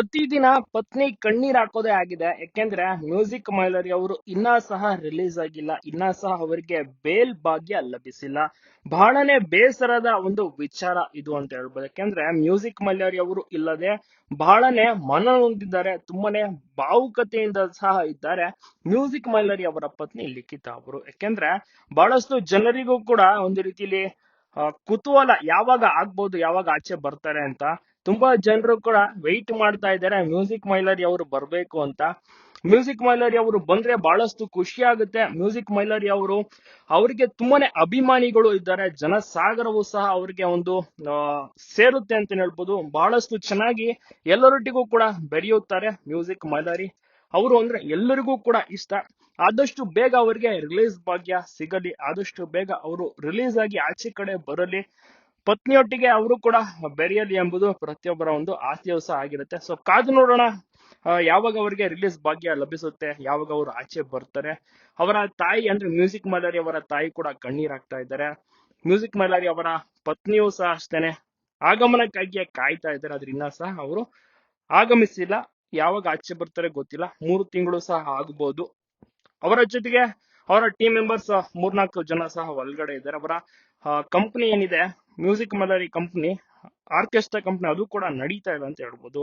ಪ್ರತಿದಿನ ಪತ್ನಿ ಕಣ್ಣೀರ್ ಹಾಕೋದೇ ಆಗಿದೆ. ಯಾಕೆಂದ್ರೆ ಮ್ಯೂಸಿಕ್ ಮೈಲರಿ ಅವರು ಇನ್ನ ಸಹ ರಿಲೀಸ್ ಆಗಿಲ್ಲ. ಇನ್ನ ಸಹ ಅವರಿಗೆ ಬೇಲ್ ಭಾಗ್ಯ ಲಭಿಸಿಲ್ಲ. ಬಹಳನೇ ಬೇಸರದ ಒಂದು ವಿಚಾರ ಇದು ಅಂತ ಹೇಳ್ಬೋದು. ಯಾಕೆಂದ್ರೆ ಮ್ಯೂಸಿಕ್ ಮೈಲರಿ ಅವರು ಇಲ್ಲದೆ ಬಹಳನೇ ಮನ ಹೊಂದಿದ್ದಾರೆ. ತುಂಬಾನೇ ಭಾವುಕತೆಯಿಂದ ಸಹ ಇದ್ದಾರೆ. ಮ್ಯೂಸಿಕ್ ಮೈಲರಿ ಅವರ ಪತ್ನಿ ಲಿಖಿತಾ ಅವರು. ಯಾಕೆಂದ್ರೆ ಬಹಳಷ್ಟು ಜನರಿಗೂ ಕೂಡ ಒಂದು ರೀತಿಲಿ ಕುತೂಹಲ ಯಾವಾಗ ಆಗ್ಬೋದು, ಯಾವಾಗ ಆಚೆ ಬರ್ತಾರೆ ಅಂತ ತುಂಬಾ ಜನರು ಕೂಡ ವೆಯ್ಟ್ ಮಾಡ್ತಾ ಇದ್ದಾರೆ. ಮ್ಯೂಸಿಕ್ ಮೈಲರಿ ಅವರು ಬರ್ಬೇಕು ಅಂತ. ಮ್ಯೂಸಿಕ್ ಮೈಲರಿ ಅವರು ಬಂದ್ರೆ ಬಹಳಷ್ಟು ಖುಷಿ ಆಗುತ್ತೆ. ಮ್ಯೂಸಿಕ್ ಮೈಲರಿ ಅವರು ಅವರಿಗೆ ತುಂಬಾನೇ ಅಭಿಮಾನಿಗಳು ಇದ್ದಾರೆ. ಜನಸಾಗರವು ಸಹ ಅವರಿಗೆ ಒಂದು ಸೇರುತ್ತೆ ಅಂತ ಹೇಳ್ಬೋದು. ಬಹಳಷ್ಟು ಚೆನ್ನಾಗಿ ಎಲ್ಲರೊಟ್ಟಿಗೂ ಕೂಡ ಬೆರೆಯುತ್ತಾರೆ ಮ್ಯೂಸಿಕ್ ಮೈಲರಿ ಅವರು ಅಂದ್ರೆ ಎಲ್ಲರಿಗೂ ಕೂಡ ಇಷ್ಟ. ಆದಷ್ಟು ಬೇಗ ಅವರಿಗೆ ರಿಲೀಸ್ ಭಾಗ್ಯ ಸಿಗಲಿ. ಆದಷ್ಟು ಬೇಗ ಅವರು ರಿಲೀಸ್ ಆಗಿ ಆಚೆ ಕಡೆ ಬರಲಿ. ಪತ್ನಿಯೊಟ್ಟಿಗೆ ಅವರು ಕೂಡ ಬೆರೆಯಲಿ ಎಂಬುದು ಪ್ರತಿಯೊಬ್ಬರ ಒಂದು ಆಸೆಯೂ ಸಹ ಆಗಿರುತ್ತೆ. ಸೊ ಕಾದು ನೋಡೋಣ ಯಾವಾಗ ಅವರಿಗೆ ರಿಲೀಸ್ ಭಾಗ್ಯ ಲಭಿಸುತ್ತೆ, ಯಾವಾಗ ಅವರು ಆಚೆ ಬರ್ತಾರೆ. ಅವರ ತಾಯಿ ಅಂದ್ರೆ ಮ್ಯೂಸಿಕ್ ಮಲಾರಿ ಅವರ ತಾಯಿ ಕೂಡ ಕಣ್ಣೀರಾಗ್ತಾ ಇದ್ದಾರೆ. ಮ್ಯೂಸಿಕ್ ಮಲಾರಿ ಅವರ ಪತ್ನಿಯೂ ಸಹ ಅಷ್ಟೇನೆ. ಆಗಮನಕ್ಕಾಗಿ ಕಾಯ್ತಾ ಇದ್ದಾರೆ ಅದ್ರಿಂದ ಸಹ ಅವರು ಆಗಮಿಸಿಲ್ಲ. ಯಾವಾಗ ಆಚೆ ಬರ್ತಾರೆ ಗೊತ್ತಿಲ್ಲ. ಮೂರು ತಿಂಗಳು ಸಹ ಆಗಬಹುದು ಅವರ ಜೊತೆಗೆ ಅವರ ಟೀಮ್ ಮೆಂಬರ್ಸ್ ಮೂರ್ನಾಲ್ಕು ಜನ ಸಹ ಒಳಗಡೆ ಇದ್ದಾರೆ. ಅವರ ಕಂಪನಿ ಏನಿದೆ ಮ್ಯೂಸಿಕ್ ಮಲರಿ ಕಂಪನಿ ಆರ್ಕೆಸ್ಟ್ರಾ ಕಂಪನಿ ಅದು ಕೂಡ ನಡೀತಾ ಇದೆ ಅಂತ ಹೇಳ್ಬೋದು.